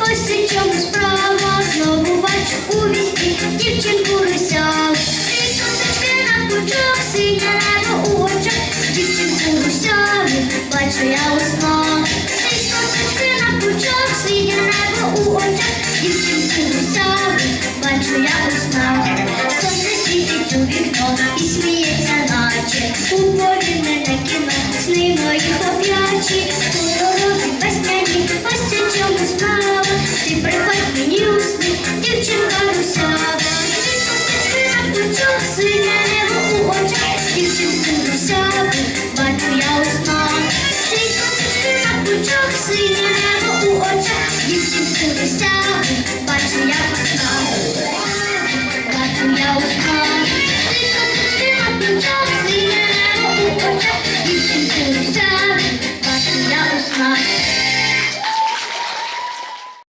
Ось у чому справа знову бачу у вісні дівчинку. Ти приходь мені у сни, дівчинка русява, пучок, синя небо у очах, дівчинку русяву, бачу я у снах. Ти косички на пучок, синя небо у очах, дівчинку русяву,